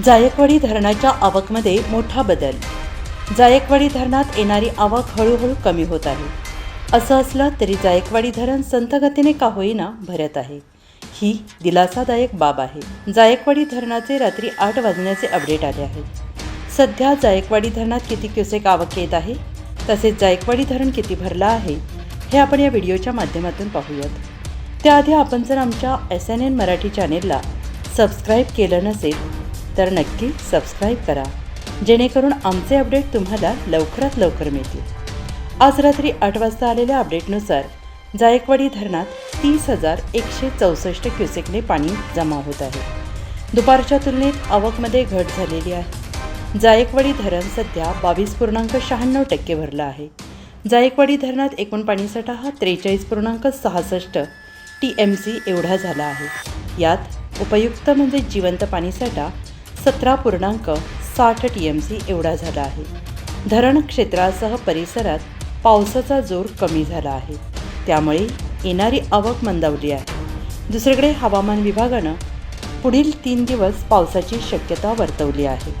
जायकवाडी धरणाच्या आवकमध्ये मोठा बदल. जायकवाडी धरणात येणारी आवक हळूहळू कमी होत आहे. असं असलं तरी जायकवाडी धरण संथगतीने का होईना भरत आहे. ही दिलासादायक बाब आहे. जायकवाडी धरणाचे रात्री आठ वाजण्याचे अपडेट आले आहे. सध्या जायकवाडी धरणात किती क्युसेक आवक येत आहे? तसेच जायकवाडी धरण किती भरलं आहे? हे आपण या व्हिडिओच्या माध्यमातून पाहूयात. त्याआधी आपण जर आमच्या एस एन एन मराठी चॅनेलला सबस्क्राईब केलं नसेल तर नक्की सबस्क्राईब करा. जेणेकरून आमचे अपडेट तुम्हाला लवकरात लवकर मिळतील. आज रात्री आठ वाजता आलेल्या अपडेटनुसार जायकवाडी धरणात तीस हजार एकशे चौसष्ट क्युसेकने पाणी जमा होत आहे. दुपारच्या तुलनेत आवकमध्ये घट झालेली आहे. जायकवाडी धरण सध्या बावीस पूर्णांक शहाण्णव टक्के भरलं आहे. जायकवाडी धरणात एकूण पाणीसाठा हा त्रेचाळीस पूर्णांक सहासष्ट टी एम सी एवढा झाला आहे. यात उपयुक्त म्हणजे जिवंत पाणीसाठा सतरा पूर्णांक साठ टी एम सी एवढा झाला आहे. धरण क्षेत्रासह परिसरात पावसाचा जोर कमी झाला आहे. त्यामुळे येणारी आवक मंदावली आहे. दुसरीकडे हवामान विभागानं पुढील तीन दिवस पावसाची शक्यता वर्तवली आहे.